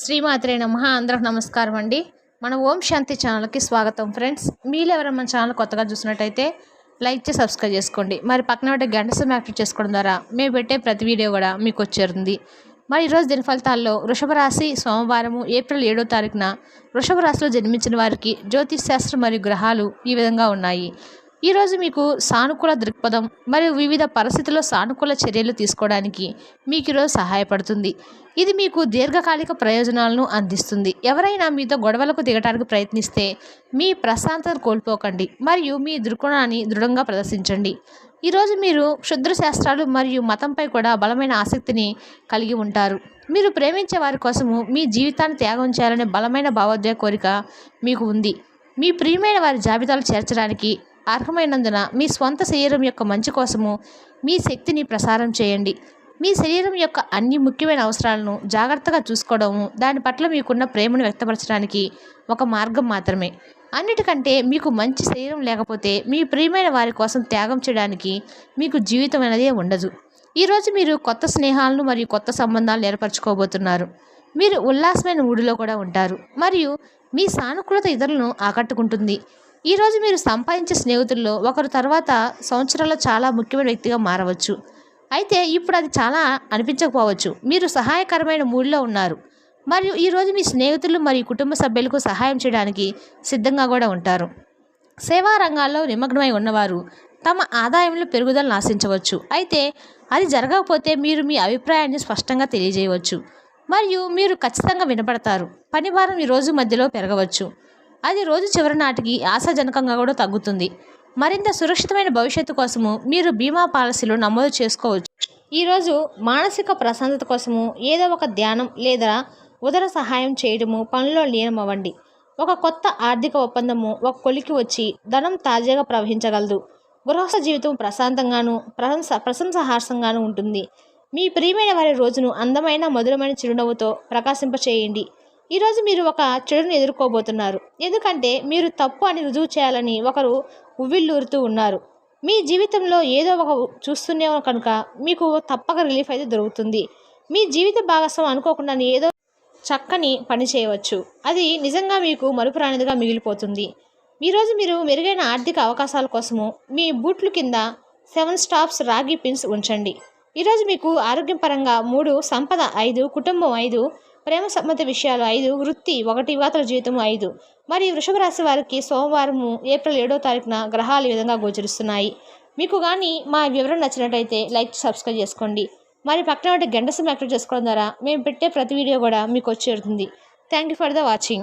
శ్రీమాత్రే నమ. అందరికి నమస్కారం అండి. మన ఓం శాంతి ఛానల్కి స్వాగతం ఫ్రెండ్స్. మీరు ఎవరైనా మన ఛానల్ కొత్తగా చూసినట్టయితే లైక్ చేసి సబ్స్క్రైబ్ చేసుకోండి. మరి పక్కన పెట్టే గంట సమయం యాక్టివ్ చేసుకోవడం ద్వారా మేము పెట్టే ప్రతి వీడియో కూడా మీకు వచ్చేరుంది. మరి ఈరోజు దిన ఫలితాల్లో వృషభ రాశి సోమవారము ఏప్రిల్ ఏడో తారీఖున వృషభ రాశిలో జన్మించిన వారికి జ్యోతిష్ శాస్త్రం మరియు గ్రహాలు ఈ విధంగా ఉన్నాయి. ఈరోజు మీకు సానుకూల దృక్పథం మరియు వివిధ పరిస్థితుల్లో సానుకూల చర్యలు తీసుకోవడానికి మీకు ఈరోజు సహాయపడుతుంది. ఇది మీకు దీర్ఘకాలిక ప్రయోజనాలను అందిస్తుంది. ఎవరైనా మీతో గొడవలకు దిగడానికి ప్రయత్నిస్తే మీ ప్రశాంతత కోల్పోకండి మరియు మీ దృక్కోణాన్ని దృఢంగా ప్రదర్శించండి. ఈరోజు మీరు క్షుద్ర శాస్త్రాలు మరియు మతంపై కూడా బలమైన ఆసక్తిని కలిగి ఉంటారు. మీరు ప్రేమించే వారి కోసము మీ జీవితాన్ని త్యాగం చేయాలనే బలమైన భావోద్వేగ కోరిక మీకు ఉంది. మీ ప్రియమైన వారి జాబితాలు చేర్చడానికి అర్హమైనందున మీ స్వంత శరీరం యొక్క మంచి కోసము మీ శక్తిని ప్రసారం చేయండి. మీ శరీరం యొక్క అన్ని ముఖ్యమైన అవసరాలను జాగ్రత్తగా చూసుకోవడము దాని పట్ల మీకున్న ప్రేమను వ్యక్తపరచడానికి ఒక మార్గం మాత్రమే. అన్నిటికంటే మీకు మంచి శరీరం లేకపోతే మీ ప్రియమైన వారి కోసం త్యాగం చేయడానికి మీకు జీవితం అనేది ఉండదు. ఈరోజు మీరు కొత్త స్నేహాలను మరియు కొత్త సంబంధాలను ఏర్పరచుకోబోతున్నారు. మీరు ఉల్లాసమైన ఊడిలో కూడా ఉంటారు. మరియు మీ సానుకూలత ఇతరులను ఆకట్టుకుంటుంది. ఈరోజు మీరు సంపాదించే స్నేహితుల్లో ఒకరు తర్వాత సంవత్సరాల్లో చాలా ముఖ్యమైన వ్యక్తిగా మారవచ్చు. అయితే ఇప్పుడు అది చాలా అనిపించకపోవచ్చు. మీరు సహాయకరమైన మూడ్లో ఉన్నారు. మరియు ఈరోజు మీ స్నేహితులు మరియు కుటుంబ సభ్యులకు సహాయం చేయడానికి సిద్ధంగా కూడా ఉంటారు. సేవా రంగాల్లో నిమగ్నమై ఉన్నవారు తమ ఆదాయంలో పెరుగుదలను ఆశించవచ్చు. అయితే అది జరగకపోతే మీరు మీ అభిప్రాయాన్ని స్పష్టంగా తెలియజేయవచ్చు. మరియు మీరు ఖచ్చితంగా వినపడతారు. పని భారం ఈ రోజు మధ్యలో పెరగవచ్చు. అది రోజు చివరి నాటికి ఆశాజనకంగా కూడా తగ్గుతుంది. మరింత సురక్షితమైన భవిష్యత్తు కోసము మీరు బీమా పాలసీలు నమోదు చేసుకోవచ్చు. ఈరోజు మానసిక ప్రశాంతత కోసము ఏదో ఒక ధ్యానం లేదా ఉదర సహాయం చేయడము పనిలో లీనమవ్వండి. ఒక కొత్త ఆర్థిక ఒప్పందము ఒక కొలికి వచ్చి ధనం తాజాగా ప్రవహించగలదు. గృహస్థ జీవితం ప్రశాంతంగాను ప్రశంస ప్రశంసహార్సంగాను ఉంటుంది. మీ ప్రియమైన వారి రోజును అందమైన మధురమైన చిరునవ్వుతో ప్రకాశింపచేయండి. ఈరోజు మీరు ఒక చెడును ఎదుర్కోబోతున్నారు. ఎందుకంటే మీరు తప్పు అని రుజువు చేయాలని ఒకరు ఉవ్విళ్ళూరుతూ ఉన్నారు. మీ జీవితంలో ఏదో ఒక చూస్తూనే కనుక మీకు తప్పక రిలీఫ్ అయితే దొరుకుతుంది. మీ జీవిత భాగస్వామి అనుకోకుండా ఏదో చక్కని పని చేయవచ్చు. అది నిజంగా మీకు మరుపురానిదిగా మిగిలిపోతుంది. ఈరోజు మీరు మెరుగైన ఆర్థిక అవకాశాల కోసము మీ బూట్లు కింద సెవెన్ స్టాప్స్ రాగి పిన్స్ ఉంచండి. ఈరోజు మీకు ఆరోగ్యం పరంగా మూడు సంపద ఐదు కుటుంబం ఐదు ప్రేమ సంబంధ విషయాలు ఐదు వృత్తి ఒకటి వివాతల జీవితం ఐదు. మరి వృషభ రాశి వారికి సోమవారము ఏప్రిల్ ఏడో తారీఖున గ్రహాలు ఈ విధంగా గోచరిస్తున్నాయి. మీకు కానీ మా వివరణ నచ్చినట్టయితే లైక్ సబ్స్క్రైబ్ చేసుకోండి. మరి పక్కన ఉంటే గంట యాక్టివ్ చేసుకోవడం ద్వారా మేము పెట్టే ప్రతి వీడియో కూడా మీకు వచ్చేరుతుంది thank you for the watching